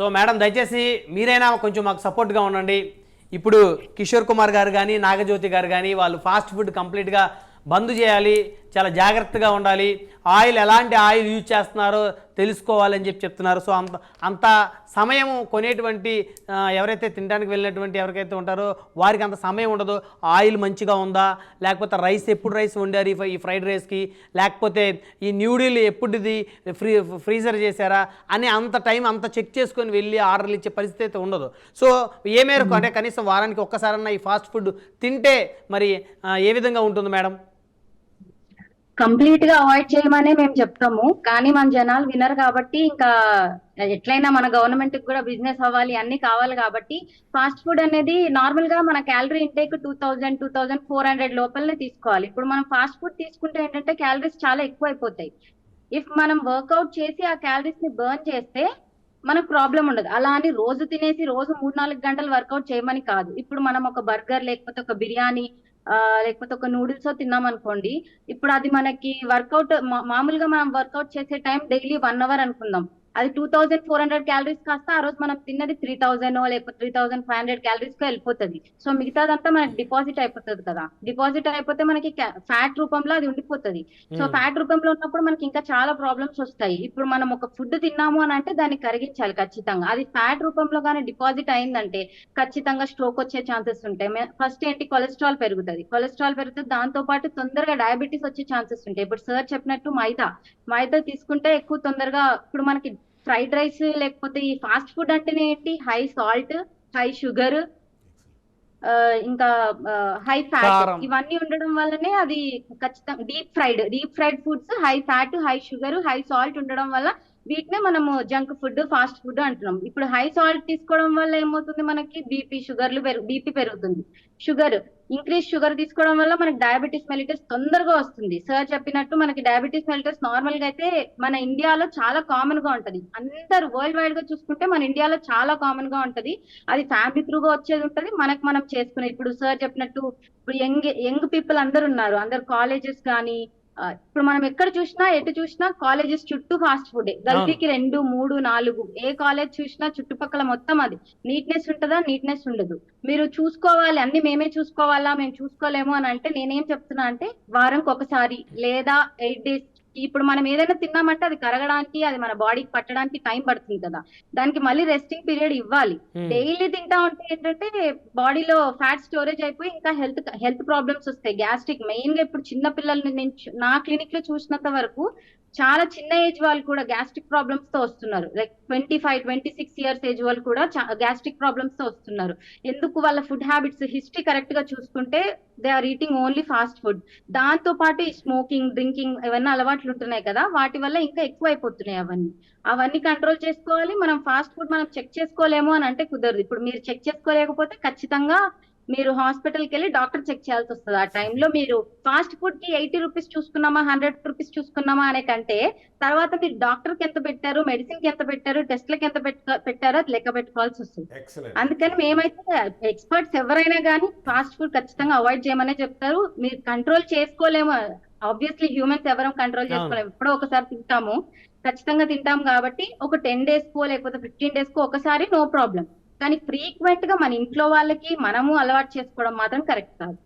So madam దయచేసి మీరైనా కొంచెం మాకు సపోర్ట్గా ఉండండి. ఇప్పుడు కిషోర్ కుమార్ గారు కానీ నాగజ్యోతి గారు కానీ వాళ్ళు ఫాస్ట్ ఫుడ్ కంప్లీట్గా బంద్ చేయాలి చాలా జాగ్రత్తగా ఉండాలి. ఆయిల్ ఎలాంటి ఆయిల్ యూజ్ చేస్తున్నారో తెలుసుకోవాలని చెప్పి చెప్తున్నారు. సో అంత అంత సమయం కొనేటువంటి ఎవరైతే తినడానికి వెళ్ళినటువంటి ఎవరికైతే ఉంటారో వారికి అంత సమయం ఉండదు. ఆయిల్ మంచిగా ఉందా? లేకపోతే రైస్ ఎప్పుడు రైస్ వండారు ఈ ఫ్రైడ్ రైస్కి? లేకపోతే ఈ న్యూడిల్ ఎప్పుడుది? ఫ్రీ ఫ్రీజర్ చేశారా? అని అంత టైం అంత చెక్ చేసుకొని వెళ్ళి ఆర్డర్లు ఇచ్చే పరిస్థితి అయితే ఉండదు. సో ఏ మేరకు? అంటే కనీసం వారానికి ఒక్కసారన్నా ఈ ఫాస్ట్ ఫుడ్ తింటే మరి ఏ విధంగా ఉంటుంది మేడం? కంప్లీట్గా అవాయిడ్ చేయమనే మేము చెప్తాము. కానీ మన జనాలు వినరు కాబట్టి ఇంకా ఎట్లయినా మన గవర్నమెంట్కి కూడా బిజినెస్ అవ్వాలి అన్ని కావాలి కాబట్టి ఫాస్ట్ ఫుడ్ అనేది నార్మల్గా మన calorie intake two thousand two thousand four hundred లోపలనే తీసుకోవాలి. ఇప్పుడు మనం ఫాస్ట్ ఫుడ్ తీసుకుంటే ఏంటంటే క్యాలరీస్ చాలా ఎక్కువ అయిపోతాయి ఇఫ్ మనం వర్కౌట్ చేసి ఆ క్యాలరీస్ని బర్న్ చేస్తే మనకు ప్రాబ్లం ఉండదు. అలా అని రోజు తినేసి రోజు మూడు నాలుగు గంటలు వర్కౌట్ చేయమని కాదు. ఇప్పుడు మనం ఒక బర్గర్ లేకపోతే ఒక బిర్యానీ లేకపోతే ఒక నూడిల్స్ తిన్నాం అనుకోండి ఇప్పుడు అది మనకి వర్కౌట్ మామూలుగా మనం వర్కౌట్ చేసే టైం డైలీ వన్ అవర్ అనుకుందాం. అది two thousand four hundred calories కాస్త ఆ రోజు మనం తిన్నది త్రీ థౌసండ్ లేకపోతే త్రీ థౌసండ్ ఫైవ్ హండ్రెడ్ క్యాలరీస్కి వెళ్ళిపోతుంది. సో మిగతాదంతా మనకి డిపాజిట్ అయిపోతుంది కదా. డిపాజిట్ అయిపోతే మనకి ఫ్యాట్ రూపంలో అది ఉండిపోతుంది. So Hmm. ఫ్యాట్ రూపంలో ఉన్నప్పుడు మనకి ఇంకా చాలా ప్రాబ్లమ్స్ వస్తాయి. ఇప్పుడు మనం ఒక ఫుడ్ తిన్నాము అని అంటే దాన్ని కరిగించాలి ఖచ్చితంగా. అది ఫ్యాట్ రూపంలో కానీ డిపాజిట్ అయిందంటే ఖచ్చితంగా స్ట్రోక్ వచ్చే ఛాన్సెస్ ఉంటాయి. ఫస్ట్ ఏంటి? కొలెస్ట్రాల్ పెరుగుతుంది. కొలెస్ట్రాల్ పెరుగుతుంది దాంతో పాటు తొందరగా డయాబెటీస్ వచ్చే ఛాన్సెస్ ఉంటాయి. ఇప్పుడు సార్ చెప్పినట్టు మైదా. మైదా తీసుకుంటే ఎక్కువ తొందరగా ఇప్పుడు మనకి ఫ్రైడ్ రైస్ లేకపోతే ఈ ఫాస్ట్ ఫుడ్ అంటేనే ఏంటి హై సాల్ట్ హై షుగర్ ఇంకా హై ఫ్యాట్. ఇవన్నీ ఉండడం వల్లనే అది ఖచ్చితంగా deep fried deep fried foods high fat high sugar high salt ఉండడం వల్ల వీటినే మనము జంక్ ఫుడ్ ఫాస్ట్ ఫుడ్ అంటున్నాం. ఇప్పుడు హై సాల్ట్ తీసుకోవడం వల్ల ఏమవుతుంది మనకి? బీపీ షుగర్లు పెరుగు బీపీ పెరుగుతుంది. షుగర్ ఇంక్రీజ్ షుగర్ తీసుకోవడం వల్ల మనకి డయాబెటీస్ మెలిటస్ తొందరగా వస్తుంది. సార్ చెప్పినట్టు మనకి డయాబెటీస్ మెలిటస్ నార్మల్గా అయితే మన ఇండియాలో చాలా కామన్గా ఉంటది. అందరు వరల్డ్ వైడ్గా చూసుకుంటే మన ఇండియాలో చాలా కామన్గా ఉంటది. అది ఫ్యామిలీ త్రూగా వచ్చేది ఉంటది. మనకి మనం చేసుకునే ఇప్పుడు సార్ చెప్పినట్టు ఇప్పుడు యంగ్ యంగ్ పీపుల్ అందరు ఉన్నారు. అందరు కాలేజెస్ కానీ ఇప్పుడు మనం ఎక్కడ చూసినా ఎటు చూసినా కాలేజెస్ చుట్టూ ఫాస్ట్ ఫుడ్ గల్ఫీకి రెండు మూడు నాలుగు. ఏ కాలేజ్ చూసినా చుట్టుపక్కల మొత్తం అది. నీట్నెస్ ఉంటుందా? నీట్నెస్ ఉండదు. మీరు చూసుకోవాలి. అన్ని మేమే చూసుకోవాలా? మేము చూసుకోలేము అని అంటే నేనేం చెప్తున్నా అంటే వారంకి ఒకసారి లేదా ఎయిట్ డేస్ ఇప్పుడు మనం ఏదైనా తిన్నామంటే అది కరగడానికి అది మన బాడీకి పట్టడానికి టైం పడుతుంది కదా. దానికి మళ్ళీ రెస్టింగ్ పీరియడ్ ఇవ్వాలి. Hmm. డైలీ తింటా ఉంటే ఏంటంటే బాడీలో ఫ్యాట్ స్టోరేజ్ అయిపోయి ఇంకా హెల్త్ హెల్త్ ప్రాబ్లమ్స్ వస్తాయి. గ్యాస్ట్రిక్ మెయిన్గా ఇప్పుడు చిన్న పిల్లల్ని నేను నా క్లినిక్లో చూసినంత వరకు చాలా చిన్న ఏజ్ వాళ్ళు కూడా గ్యాస్ట్రిక్ ప్రాబ్లమ్స్తో వస్తున్నారు. Like twenty five twenty six years age వాళ్ళు కూడా గ్యాస్ట్రిక్ ప్రాబ్లమ్స్తో వస్తున్నారు. ఎందుకు వాళ్ళ ఫుడ్ హ్యాబిట్స్ హిస్టరీ కరెక్ట్గా చూసుకుంటే they are eating only fast food దాంతో పాటు ఈ స్మోకింగ్ డ్రింకింగ్ ఇవన్నీ అలవాట్లు ఉంటున్నాయి కదా వాటి వల్ల ఇంకా ఎక్కువ అయిపోతున్నాయి అవన్నీ. అవన్నీ కంట్రోల్ చేసుకోవాలి మనం ఫాస్ట్ ఫుడ్ మనం చెక్ చేసుకోలేము అని అంటే కుదరదు. ఇప్పుడు మీరు చెక్ చేసుకోలేకపోతే ఖచ్చితంగా మీరు హాస్పిటల్కి వెళ్ళి డాక్టర్ చెక్ చేయాల్సి వస్తుంది. ఆ టైంలో మీరు ఫాస్ట్ ఫుడ్కి ఎయిటీ రూపీస్ చూసుకున్నామా హండ్రెడ్ రూపీస్ చూసుకున్నామా అనే కంటే తర్వాత మీరు డాక్టర్కి ఎంత పెట్టారు మెడిసిన్కి ఎంత పెట్టారు టెస్ట్లకి ఎంత పెట్ట- పెట్టారో అది లెక్క పెట్టుకోవాల్సి వస్తుంది. అందుకని మేమైతే ఎక్స్పర్ట్స్ ఎవరైనా కానీ ఫాస్ట్ ఫుడ్ ఖచ్చితంగా అవాయిడ్ చేయమనే చెప్తారు. మీరు కంట్రోల్ చేసుకోలేము ఆబ్వియస్లీ హ్యూమన్స్ ఎవరం కంట్రోల్ చేసుకోలేము ఎప్పుడో ఒకసారి తింటాము. ఖచ్చితంగా తింటాం కాబట్టి ఒక టెన్ డేస్ కో లేకపోతే ఫిఫ్టీన్ డేస్ కో ఒకసారి నో ప్రాబ్లం కానీ ఫ్రీక్వెంట్గా మన ఇంట్లో వాళ్ళకి మనము అలవాటు చేసుకోవడం మాత్రం కరెక్ట్ కాదు.